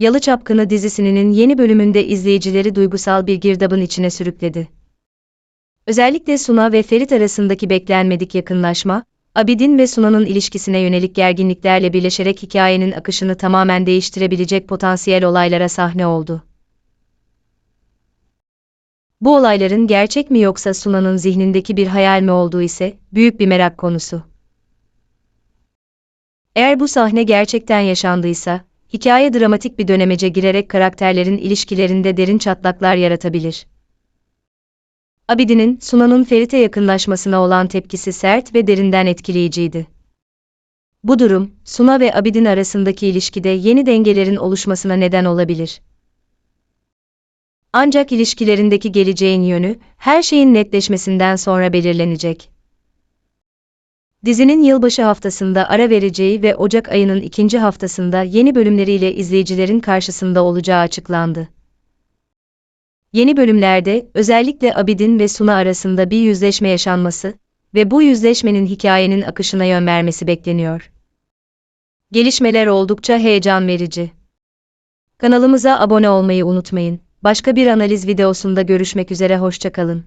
Yalı Çapkını dizisinin yeni bölümünde izleyicileri duygusal bir girdabın içine sürükledi. Özellikle Suna ve Ferit arasındaki beklenmedik yakınlaşma, Abidin ve Suna'nın ilişkisine yönelik gerginliklerle birleşerek hikayenin akışını tamamen değiştirebilecek potansiyel olaylara sahne oldu. Bu olayların gerçek mi yoksa Suna'nın zihnindeki bir hayal mi olduğu ise büyük bir merak konusu. Eğer bu sahne gerçekten yaşandıysa, hikaye dramatik bir dönemece girerek karakterlerin ilişkilerinde derin çatlaklar yaratabilir. Abidin'in, Suna'nın Ferit'e yakınlaşmasına olan tepkisi sert ve derinden etkileyiciydi. Bu durum, Suna ve Abidin arasındaki ilişkide yeni dengelerin oluşmasına neden olabilir. Ancak ilişkilerindeki geleceğin yönü, her şeyin netleşmesinden sonra belirlenecek. Dizinin yılbaşı haftasında ara vereceği ve Ocak ayının ikinci haftasında yeni bölümleriyle izleyicilerin karşısında olacağı açıklandı. Yeni bölümlerde özellikle Abidin ve Suna arasında bir yüzleşme yaşanması ve bu yüzleşmenin hikayenin akışına yön vermesi bekleniyor. Gelişmeler oldukça heyecan verici. Kanalımıza abone olmayı unutmayın. Başka bir analiz videosunda görüşmek üzere hoşçakalın.